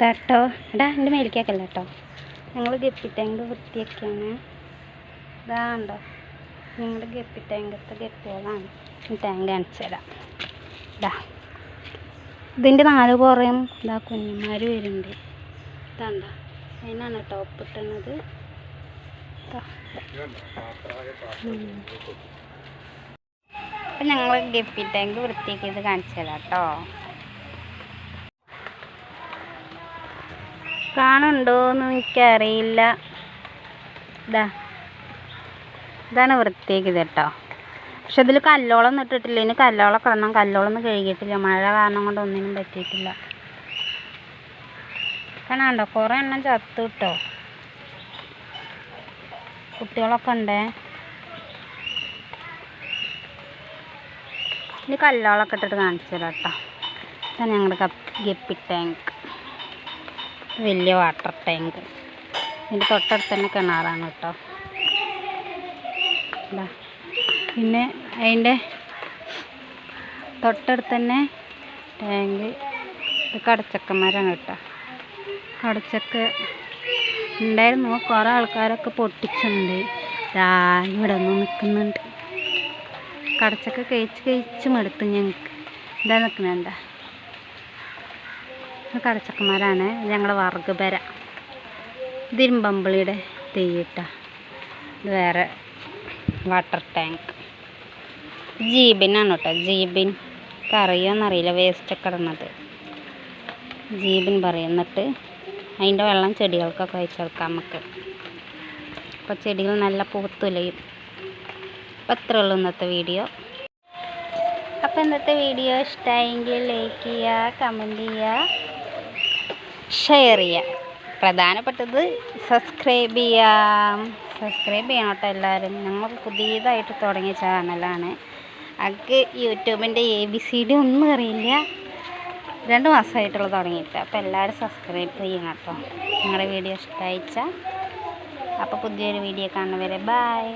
ഇതാട്ടോ എടാ എന്റെ മേലിക്കേക്കല്ല കേട്ടോ ഞങ്ങൾ ഗപ്പി ടാങ്ക് വൃത്തിയൊക്കെയാണ്. ഇതാണ്ടോ ഞങ്ങളുടെ ഗപ്പി ടാങ്കത്തെ ഗപ്പികളാണ്. ടാങ്ക് കാണിച്ചു തരാം. ഇതാ. ഇതിന്റെ നാല് പുറയും ഇതാ കുഞ്ഞുമാർ വരുന്നുണ്ട്. ഇതാണ്ടോ അതിനാണ് ടോപ്പ് ഇട്ടുന്നത് അപ്പം ഞങ്ങൾ ഗപ്പി ടാങ്ക് വൃത്തിയാക്കി ഇത് കാണിച്ചു തരാം കേട്ടോ കാണുന്നുണ്ടോയെന്ന് എനിക്കറിയില്ല. ഇതാ ഇതാണ് വൃത്തിയാക്കിയത് കേട്ടോ. പക്ഷെ ഇതിൽ കല്ലോളം ഇട്ടിട്ടില്ല ഇനി കല്ലോളൊക്കെ ഇടണം. കല്ലോളൊന്നും കഴുകിയിട്ടില്ല. മഴ കാരണം കൊണ്ട് ഒന്നിനും പറ്റിയിട്ടില്ല. കാണാണ്ടോ കുറേ എണ്ണം ചത്തു കിട്ടോ. കുട്ടികളൊക്കെ ഉണ്ടേ. ഇനി കല്ലോളൊക്കെ ഇട്ടിട്ട് കാണിച്ചു തരാം കേട്ടോ. ഇതാണ് ഞങ്ങളുടെ ഗപ്പി ടാങ്ക്. വലിയ വാട്ടർ ടാങ്ക് ഇതിന്റെ തൊട്ടടുത്ത് തന്നെ കിണറാണ് കേട്ടോ. പിന്നെ അതിന്റെ തൊട്ടടുത്ത് തന്നെ ടാങ്ക് ഇത് കടച്ചക്കന്മാരാണ് കേട്ടോ. കടച്ചക്ക ഉണ്ടായിരുന്നു. കുറേ ആൾക്കാരൊക്കെ പൊട്ടിച്ചിട്ടുണ്ട്. ദാ ഇവിടെ ഒന്നും നിൽക്കുന്നുണ്ട് കടച്ചക്ക കഴിച്ച് കഴിച്ച് മടുത്തു ഞങ്ങൾക്ക് ഇതാ നിൽക്കുന്നുണ്ട കടച്ചക്കന്മാരാണ്. ഞങ്ങൾ വർഗപര ഇരുമ്പമ്പിളിയുടെ തെയ്യിട്ട ഇത് വേറെ വാട്ടർ ടാങ്ക്. ജീബിനാണ് കേട്ടോ ജീബിൻ കറിയോന്നറിയില്ല. വേസ്റ്റൊക്കെ ഇടുന്നത് ജീബിൻ പറയും. എന്നിട്ട് അതിന്റെ വെള്ളം ചെടികൾക്കൊക്കെ ഒഴിച്ച് കൊടുക്കാം നമുക്ക്. അപ്പോൾ ചെടികൾ നല്ല പൂത്തുലയും. അപ്പോൾ ഇത്രേ ഉള്ളൂ ഇന്നത്തെ വീഡിയോ. അപ്പോൾ ഇന്നത്തെ വീഡിയോ ഇഷ്ടമായെങ്കിൽ ലൈക്ക് ചെയ്യുക കമന്റ് ചെയ്യുക. ഷെയർ ചെയ്യുക പ്രധാനപ്പെട്ടത് സബ്സ്ക്രൈബ് ചെയ്യാം. സബ്സ്ക്രൈബ് ചെയ്യണം കേട്ടോ എല്ലാവരും. ഞങ്ങൾ പുതിയതായിട്ട് തുടങ്ങിയ ചാനലാണ്. അക്ക് യൂട്യൂബിന്റെ എ ബി സി ഡി ഒന്നും അറിയില്ല. രണ്ട് മാസമായിട്ടുള്ള തുടങ്ങിയിട്ട്. അപ്പോൾ എല്ലാവരും സബ്സ്ക്രൈബ് ചെയ്യണം കേട്ടോ നിങ്ങളുടെ വീഡിയോ ഇഷ്ടമായിച്ചാൽ. അപ്പോൾ പുതിയൊരു വീഡിയോ കാണുന്നവരെ ബായ്